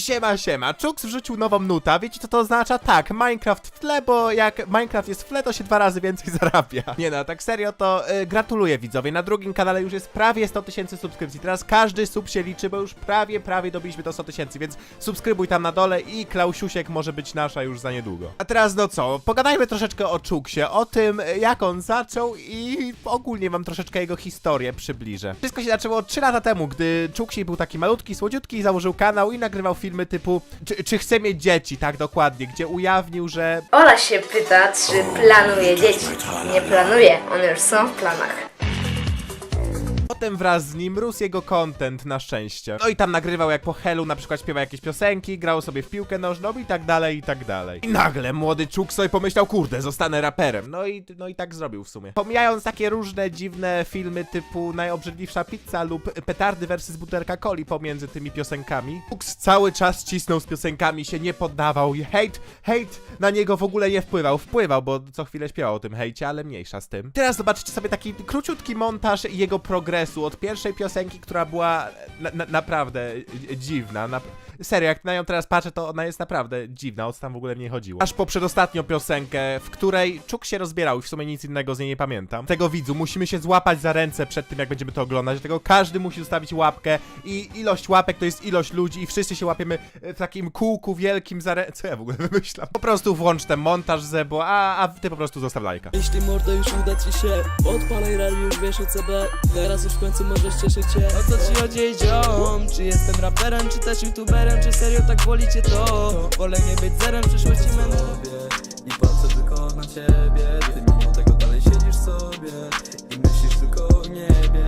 Siema, siema, Czux wrzucił nową nutę, wiecie co to oznacza? Tak, Minecraft w tle, bo jak Minecraft jest w tle, to się dwa razy więcej zarabia. Nie no, tak serio, to y, gratuluję widzowie, na drugim kanale już jest prawie 100 tysięcy subskrypcji, teraz każdy sub się liczy, bo już prawie, prawie dobiliśmy do 100 tysięcy, więc subskrybuj tam na dole i Klausiusiek może być nasza już za niedługo. A teraz no co, pogadajmy troszeczkę o Czuksie, o tym jak on zaczął i ogólnie wam troszeczkę jego historię przybliżę. Wszystko się zaczęło 3 lata temu, gdy Czuksik był taki malutki, słodziutki, założył kanał i nagrywał filmy typu czy, czy chce mieć dzieci, tak dokładnie, gdzie ujawnił, że Ola się pyta, czy planuje dzieci. Nie planuje, one już są w planach. Potem wraz z nim rósł jego content na szczęście. No i tam nagrywał jak po helu, na przykład śpiewał jakieś piosenki, grał sobie w piłkę nożną i tak dalej, i tak dalej. I nagle młody Czuk sobie pomyślał, kurde, zostanę raperem. No i, no i tak zrobił w sumie. Pomijając takie różne dziwne filmy typu Najobrzydliwsza pizza lub Petardy versus Butelka Coli pomiędzy tymi piosenkami, Czux cały czas cisnął z piosenkami, się nie poddawał i hejt, hejt na niego w ogóle nie wpływał. Wpływał, bo co chwilę śpiewał o tym hejcie, ale mniejsza z tym. Teraz zobaczcie sobie taki króciutki montaż jego progresu od pierwszej piosenki, która była na, na, naprawdę dziwna. Na, serio, jak na nią teraz patrzę, to ona jest naprawdę dziwna, o co tam w ogóle w niej chodziło. Aż po przedostatnią piosenkę, w której Czuk się rozbierał i w sumie nic innego z niej nie pamiętam. Tego widzu, musimy się złapać za ręce przed tym, jak będziemy to oglądać, dlatego każdy musi zostawić łapkę i ilość łapek to jest ilość ludzi i wszyscy się łapiemy w takim kółku wielkim za ręce. Co ja w ogóle wymyślam? Po prostu włącz ten montaż, Zebo, a, a ty po prostu zostaw lajka. Jeśli mordo już uda ci się Odpalaj radio, już wiesz o Teraz już w końcu możesz cieszyć się O co ci chodzi? Czy jestem raperem, czy też youtuberem Czy serio tak woli cię to? Wolę nie być zerem, w przyszłości będę. I patrzę tylko na ciebie? Ty mimo tego dalej siedzisz sobie I myślisz tylko o niebie.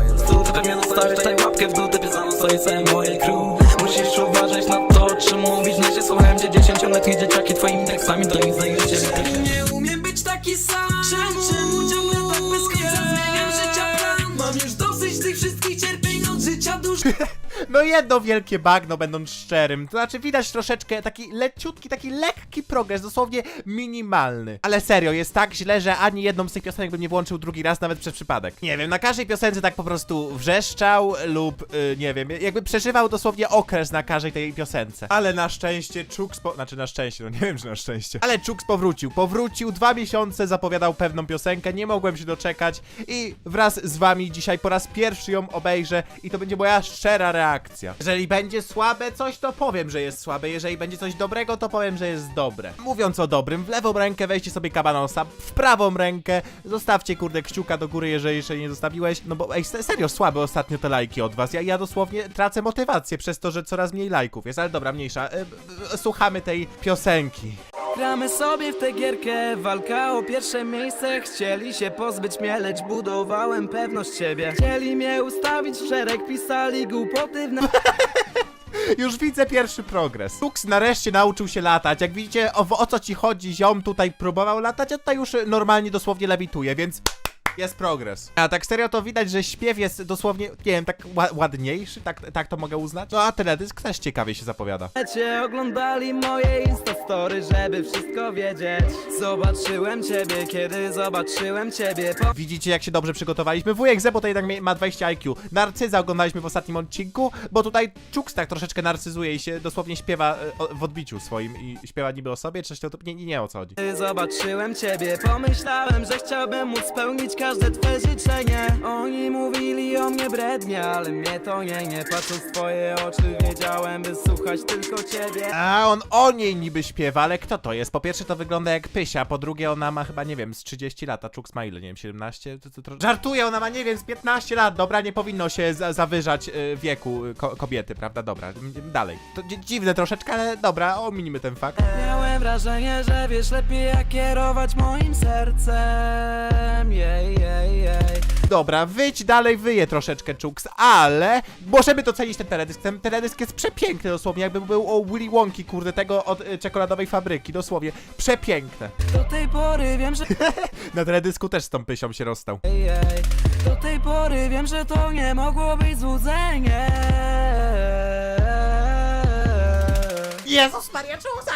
A ja ty mnie zostawisz, daj łapkę w dół Ty pisano stoi całe moje crew. Musisz uważać na to, czym mówisz No się słuchałem cię dziesięcioletnie dzieciaki Twoimi tekstami do nich zajrzycie Nie umiem być taki sam. Czemu, czemu ciągle tak bez końca zmieniam życia plan? Mam już dosyć tych wszystkich cierpień od życia dusz No jedno wielkie bagno, będąc szczerym. To znaczy widać troszeczkę taki leciutki, taki lekki progres, dosłownie minimalny. Ale serio, jest tak źle, że ani jedną z tych piosenek bym nie włączył drugi raz, nawet przez przypadek. Nie wiem, na każdej piosence tak po prostu wrzeszczał lub, y, nie wiem, jakby przeżywał dosłownie okres na każdej tej piosence. Ale na szczęście Czuk spo... Znaczy na szczęście, no nie wiem, czy na szczęście. Ale Czuk powrócił. Powrócił, dwa miesiące zapowiadał pewną piosenkę, nie mogłem się doczekać i wraz z wami dzisiaj po raz pierwszy ją obejrzę i to będzie moja szczera reakcja. Jeżeli będzie słabe coś, to powiem, że jest słabe. Jeżeli będzie coś dobrego, to powiem, że jest dobre. Mówiąc o dobrym, w lewą rękę weźcie sobie kabanosa, w prawą rękę zostawcie kurde kciuka do góry, jeżeli jeszcze nie zostawiłeś. No bo ej, se- serio słabe ostatnio te lajki od was. Ja, ja dosłownie tracę motywację przez to, że coraz mniej lajków jest, ale dobra, mniejsza. E, słuchamy tej piosenki. Gramy sobie w tę gierkę Walka o pierwsze miejsce Chcieli się pozbyć mnie, lecz budowałem pewność siebie Chcieli mnie ustawić w szereg Pisali głupoty w na... Już widzę pierwszy progres. Lux nareszcie nauczył się latać. Jak widzicie, o, o co ci chodzi, ziom tutaj próbował latać, a tutaj już normalnie dosłownie lewituje, więc jest progres. A tak serio to widać, że śpiew jest dosłownie, nie wiem, tak ła ładniejszy, tak, tak to mogę uznać. No a teledysk też ciekawie się zapowiada. Cię oglądali moje instastory, żeby wszystko wiedzieć Zobaczyłem ciebie, kiedy zobaczyłem ciebie po... Widzicie, jak się dobrze przygotowaliśmy? Wujek Zebo to jednak ma 20 IQ. Narcyza oglądaliśmy w ostatnim odcinku, bo tutaj Czux tak troszeczkę narcyzuje i się dosłownie śpiewa o, w odbiciu swoim i śpiewa niby o sobie, czy coś to nie, nie, nie o co chodzi. Zobaczyłem ciebie, pomyślałem, że chciałbym móc spełnić każde twoje życzenie Oni mówili o mnie brednie, ale mnie to nie, nie Patrząc w twoje oczy wiedziałem, by słuchać tylko ciebie A on o niej niby śpiewa, ale kto to jest? Po pierwsze to wygląda jak Pysia, po drugie ona ma chyba, nie wiem, z 30 lat, a Czuk ma ile, nie wiem, 17? To, to, to... Żartuję, ona ma, nie wiem, z 15 lat, dobra, nie powinno się za zawyżać y, wieku y, ko kobiety, prawda? Dobra, m- dalej. To dzi- dziwne troszeczkę, ale dobra, ominimy ten fakt. Miałem wrażenie, że wiesz lepiej jak kierować moim sercem jej Dobra, wyjdź dalej, wyje troszeczkę Czuks, ale możemy docenić ten teledysk. Ten teledysk jest przepiękny dosłownie, jakby był o Willy Wonki, kurde, tego od y, czekoladowej fabryki, dosłownie. Przepiękne. Do tej pory wiem, że Na teledysku też z tą pysią się rozstał. Ej, ej. Do tej pory wiem, że to nie mogło być złudzenie Jezus Maria Czusa!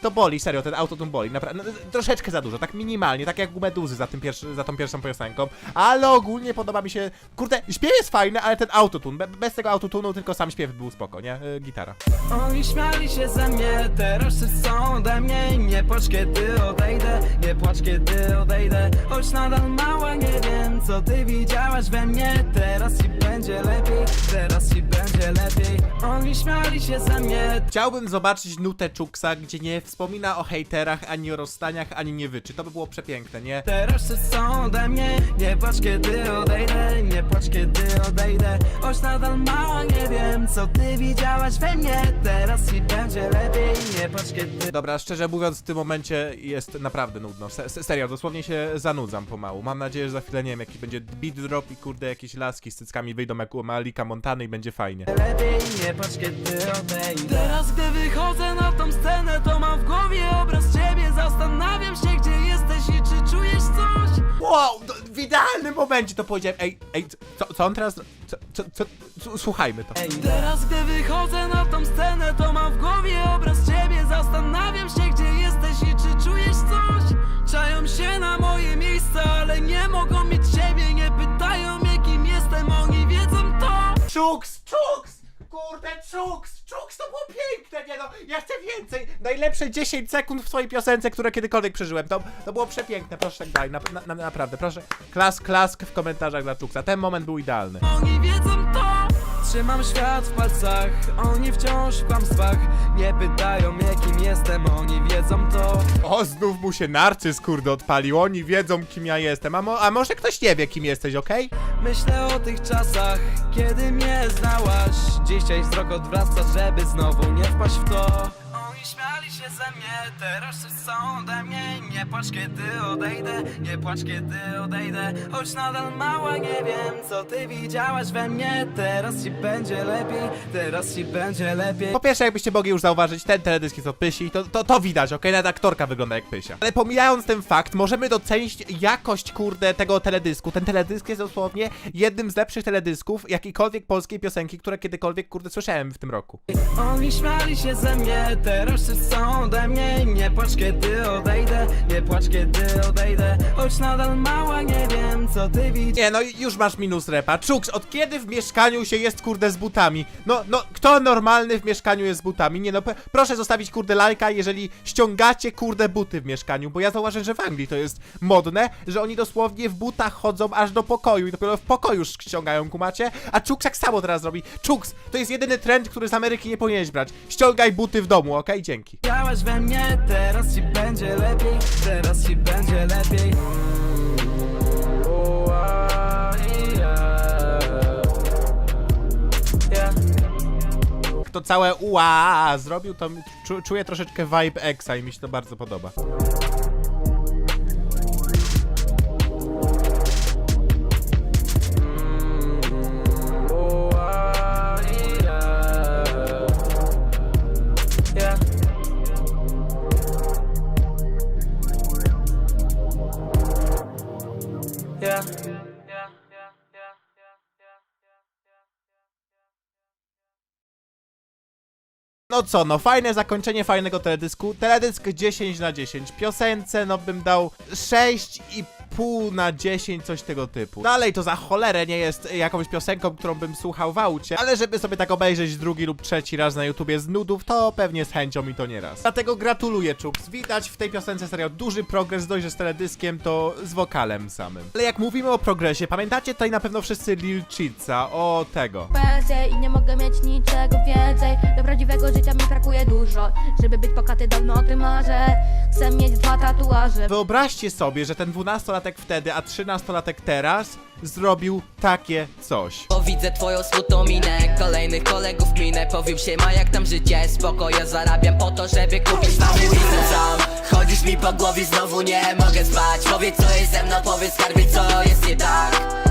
To boli, serio, ten autotune boli, naprawdę, no, troszeczkę za dużo, tak minimalnie, tak jak u Meduzy za, tym za tą pierwszą piosenką, ale ogólnie podoba mi się, kurde, śpiew jest fajny, ale ten autotune, be, bez tego autotunu tylko sam śpiew był spoko, nie? Y, gitara. Oni śmiali się ze mnie, teraz chcą ode mnie Nie płacz kiedy odejdę, nie płacz kiedy odejdę. Choć nadal mała, nie wiem co ty widziałaś we mnie. Teraz ci będzie lepiej, teraz ci będzie lepiej. Oni śmiali się ze mnie, Chciałbym zobaczyć nutę Czuksa, gdzie nie wspomina o hejterach, ani o rozstaniach, ani nie wyczy, to by było przepiękne, nie? Teraz chcą ode mnie Nie płacz kiedy odejdę Nie płacz kiedy odejdę Choć nadal mała nie wiem Co ty widziałaś we mnie Teraz ci będzie lepiej Nie płacz kiedy Dobra, szczerze mówiąc, w tym momencie jest naprawdę nudno. Se se- serio, dosłownie się zanudzam pomału. Mam nadzieję, że za chwilę nie wiem, jaki będzie beat drop i kurde jakieś laski z cyckami wyjdą jak u Malika Montany i będzie fajnie. lepiej Nie patrz kiedy odejdę Teraz gdy wychodzę na tą scenę To mam w głowie obraz ciebie. Zastanawiam się gdzie jesteś i czy czujesz coś. Wow, to w idealnym momencie to powiedziałem. Ej, ej, co, co on teraz... Co, co, co, s- słuchajmy to. Ej, Teraz gdy wychodzę na tą scenę To mam w głowie obraz ciebie. Zastanawiam się gdzie jesteś i czy czujesz coś. Czają się na moje miejsca Ale nie mogą mieć ciebie Nie pytają mnie kim jestem. Oni wiedzą to. Czuks, Czuks! Kurde, Czuks! Czuks, to było piękne, nie no, ja chcę więcej! Najlepsze 10 sekund w swojej piosence, które kiedykolwiek przeżyłem, to, to było przepiękne, proszę daj, na, na, na, naprawdę, proszę. Klask, klask w komentarzach dla Czuksa, ten moment był idealny. Oni wiedzą to! Trzymam świat w palcach. Oni wciąż w kłamstwach. Nie pytają mnie kim jestem. Oni wiedzą to O, znów mu się narcyz, kurde, odpalił, oni wiedzą kim ja jestem, a, mo, a może ktoś nie wie kim jesteś, okej? Myślę o tych czasach Kiedy mnie znałaś. Dzisiaj wzrok odwraca Żeby znowu nie wpaść w to się ze mnie Teraz chcą ode mnie Nie płacz kiedy odejdę Nie płacz kiedy odejdę Choć nadal mała nie wiem Co ty widziałaś we mnie Teraz ci będzie lepiej Teraz ci będzie lepiej Po pierwsze, jakbyście mogli już zauważyć, ten teledysk jest od Pysi, to, to, to widać, okej? Nawet aktorka wygląda jak Pysia. Ale pomijając ten fakt, możemy docenić jakość, kurde, tego teledysku. Ten teledysk jest dosłownie jednym z lepszych teledysków jakiejkolwiek polskiej piosenki, które kiedykolwiek, kurde, słyszałem w tym roku. Oni śmiali się ze mnie, teraz chcą ode mnie Nie płacz kiedy odejdę, nie płacz kiedy odejdę Choć nadal mała, nie wiem co ty widzisz Nie, no już masz minus repa. Czuks, od kiedy w mieszkaniu się jest, kurde, z butami? No, no, kto normalny w mieszkaniu jest z butami? Nie no, proszę zostawić, kurde, lajka, jeżeli ściągacie, kurde, buty w mieszkaniu, bo ja zauważyłem, że w Anglii to jest modne, że oni dosłownie w butach chodzą aż do pokoju i dopiero w pokoju ściągają, kumacie? A Czuks jak samo teraz robi. Czuks, to jest jedyny trend, który z Ameryki nie powinieneś brać. Ściągaj buty w domu, okej? Dzięki. Chciałaś we mnie, teraz ci będzie lepiej Teraz ci będzie lepiej. To całe ua zrobił, to czu, czuję troszeczkę vibe Exa i mi się to bardzo podoba. No co, no fajne zakończenie fajnego teledysku. Teledysk 10 na 10. Piosence, no bym dał 6,5 na 10, coś tego typu. Dalej to za cholerę nie jest jakąś piosenką, którą bym słuchał w aucie, ale żeby sobie tak obejrzeć drugi lub trzeci raz na YouTubie z nudów, to pewnie z chęcią i to nie raz. Dlatego gratuluję, Czuks. Widać w tej piosence serio duży progres, dość, że z teledyskiem to z wokalem samym. Ale jak mówimy o progresie, pamiętacie tutaj na pewno wszyscy Lil Chica, o tego. i nie mogę mieć niczego więcej Do prawdziwego życia mi brakuje dużo Żeby być bogaty dawno o tym marzę Chcę mieć dwa tatuaże Wyobraźcie sobie, że ten 12-latek wtedy, a 13-latek teraz zrobił takie coś. Bo widzę twoją smutną minę Kolejnych kolegów minę. Powiem się ma jak tam życie Spoko, ja zarabiam po to, żeby kupić mamy widzę sam Chodzisz mi po głowie, znowu nie mogę spać. Powiedz co jest ze mną, powiedz skarbie co jest nie tak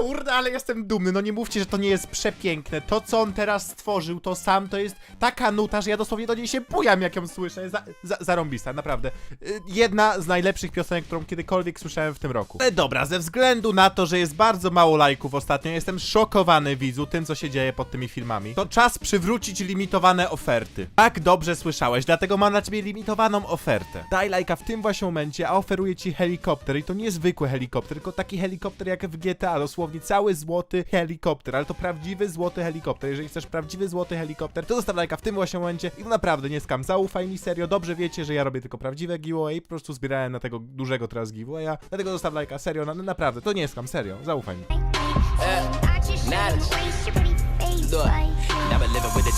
Kurde, ale jestem dumny, no nie mówcie, że to nie jest przepiękne. To, co on teraz stworzył, to sam, to jest taka nuta, że ja dosłownie do niej się bujam, jak ją słyszę. Za, za, zarąbista, naprawdę. Y, Jedna z najlepszych piosenek, którą kiedykolwiek słyszałem w tym roku. Ale dobra, ze względu na to, że jest bardzo mało lajków ostatnio, jestem szokowany, widzu, tym, co się dzieje pod tymi filmami. To czas przywrócić limitowane oferty. Tak dobrze słyszałeś, dlatego mam na ciebie limitowaną ofertę. Daj lajka w tym właśnie momencie, a oferuję ci helikopter i to nie zwykły helikopter, tylko taki helikopter jak w GTA, dosłownie cały złoty helikopter, ale to prawdziwy złoty helikopter. Jeżeli chcesz prawdziwy złoty helikopter, to zostaw lajka w tym właśnie momencie i naprawdę nie skam, zaufaj mi serio, dobrze wiecie, że ja robię tylko prawdziwe giveaway po prostu zbierałem na tego dużego teraz giveawaya, dlatego zostaw lajka, serio, na, naprawdę, to nie skam, serio, zaufaj mi.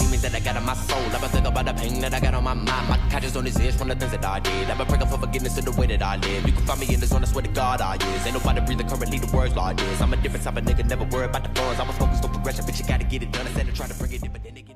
Demons that I got in my soul. I've been thinking about the pain that I got on my mind. My conscience on his edge from the things that I did. I've been praying for forgiveness in the way that I live. You can find me in the zone, I swear to God I is. Ain't nobody breathing currently the words like this. I'm a different type of nigga, never worry about the funds. I was focused on progression, but you gotta get it done. I Instead of trying to bring it in, but then again.